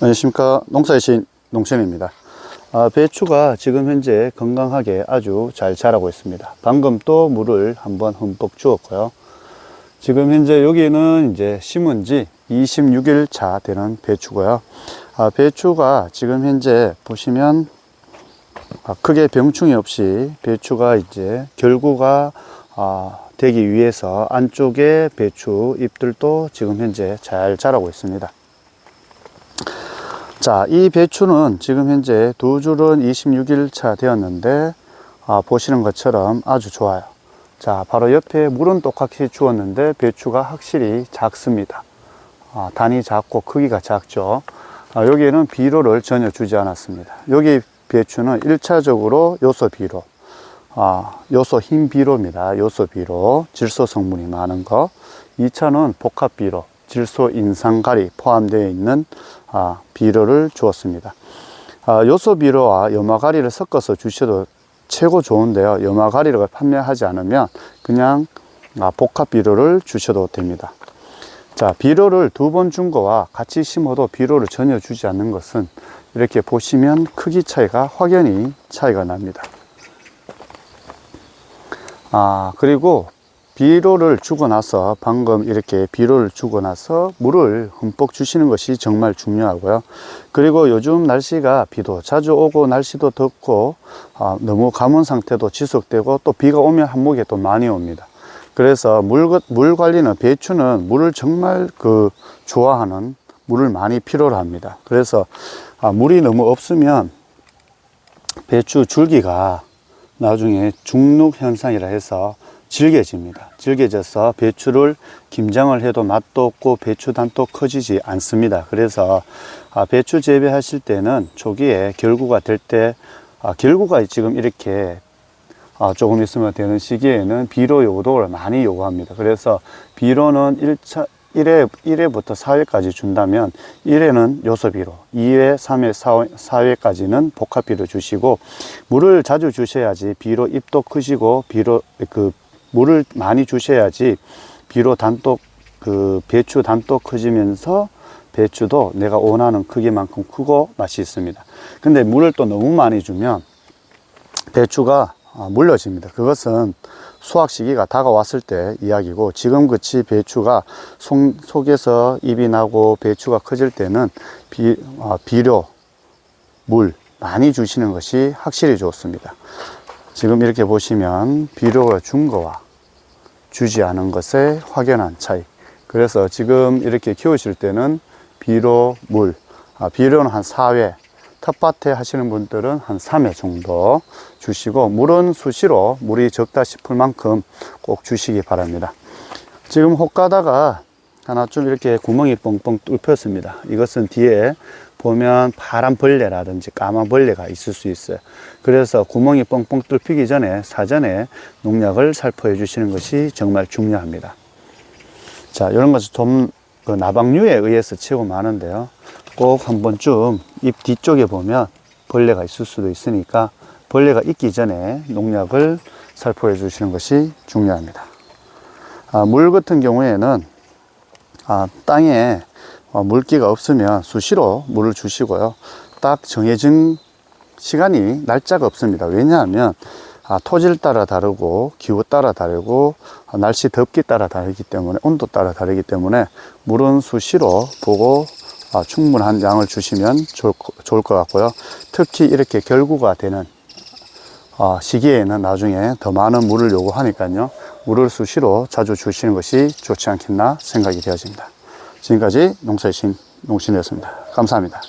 안녕하십니까. 농사의 신 농신입니다. 아, 배추가 지금 현재 건강하게 아주 잘 자라고 있습니다. 방금 또 물을 한번 흠뻑 주었고요. 지금 현재 여기는 이제 심은 지 26일 차 되는 배추고요. 아, 배추가 지금 현재 보시면 아, 크게 병충이 없이 배추가 이제 결구가 아, 되기 위해서 안쪽에 배추 잎들도 지금 현재 잘 자라고 있습니다 자, 이 배추는 지금 현재 두 줄은 26일 차 되었는데, 아, 보시는 것처럼 아주 좋아요. 자, 바로 옆에 물은 똑같이 주었는데, 배추가 확실히 작습니다. 아, 단이 작고 크기가 작죠. 아, 여기에는 비료를 전혀 주지 않았습니다. 여기 배추는 1차적으로 요소 비료, 아, 요소 흰 비료입니다. 요소 비료, 질소 성분이 많은 거. 2차는 복합 비료, 질소 인상갈이 포함되어 있는 아, 비료를 주었습니다. 아, 요소 비료와 염화가리를 섞어서 주셔도 최고 좋은데요. 염화가리를 판매하지 않으면 그냥 아, 복합 비료를 주셔도 됩니다. 자, 비료를 두 번 준 거와 같이 심어도 비료를 전혀 주지 않는 것은 이렇게 보시면 크기 차이가 확연히 차이가 납니다. 아, 그리고 비료를 주고 나서 방금 이렇게 비료를 주고 나서 물을 흠뻑 주시는 것이 정말 중요하고요. 그리고 요즘 날씨가 비도 자주 오고 날씨도 덥고 아, 너무 가뭄 상태도 지속되고 또 비가 오면 한목에 또 많이 옵니다. 그래서 물, 물 관리는 배추는 물을 정말 그 좋아하는 물을 많이 필요로 합니다. 그래서 아, 물이 너무 없으면 배추 줄기가 나중에 중룩 현상이라 해서 질겨집니다. 질겨져서 배추를 김장을 해도 맛도 없고 배추단도 커지지 않습니다. 그래서 아, 배추 재배하실 때는 초기에 결구가 될때 아, 결구가 지금 이렇게 아, 조금 있으면 되는 시기에는 비료 요도를 많이 요구합니다. 그래서 비료는 1차 1회, 1회부터 4회까지 준다면 1회는 요소비료, 2회, 3회, 4회, 4회까지는 복합비료 주시고 물을 자주 주셔야지 비료 잎도 크시고 비료 그 물을 많이 주셔야지 비료 단독 그 배추 단독 커지면서 배추도 내가 원하는 크기만큼 크고 맛이 있습니다. 근데 물을 또 너무 많이 주면 배추가 아, 물러집니다. 그것은 수확 시기가 다가왔을 때 이야기고 지금 그치 배추가 속, 속에서 잎이 나고 배추가 커질 때는 비, 아, 비료, 물 많이 주시는 것이 확실히 좋습니다. 지금 이렇게 보시면 비료를 준 거와 주지 않은 것의 확연한 차이. 그래서 지금 이렇게 키우실 때는 비료, 물, 아, 비료는 한 4회, 텃밭에 하시는 분들은 한 3회 정도 주시고 물은 수시로 물이 적다 싶을 만큼 꼭 주시기 바랍니다. 지금 혹가다가 하나 좀 이렇게 구멍이 뻥뻥 뚫혔습니다. 이것은 뒤에 보면 파란 벌레라든지 까만 벌레가 있을 수 있어요. 그래서 구멍이 뻥뻥 뚫히기 전에 사전에 농약을 살포해 주시는 것이 정말 중요합니다. 자, 이런 것은 좀그 나방류에 의해서 치고 많은데요. 꼭 한 번쯤 잎 뒤쪽에 보면 벌레가 있을 수도 있으니까 벌레가 있기 전에 농약을 살포해 주시는 것이 중요합니다. 아, 물 같은 경우에는 아, 땅에 어, 물기가 없으면 수시로 물을 주시고요. 딱 정해진 시간이 날짜가 없습니다. 왜냐하면 아, 토질 따라 다르고 기후 따라 다르고 아, 날씨 덥기 따라 다르기 때문에 온도 따라 다르기 때문에 물은 수시로 보고 아, 충분한 양을 주시면 좋을, 거- 좋을 것 같고요. 특히 이렇게 결구가 되는 아, 시기에는 나중에 더 많은 물을 요구하니까요. 물을 수시로 자주 주시는 것이 좋지 않겠나 생각이 되어집니다. 지금까지 농사의 신 농신이었습니다. 감사합니다.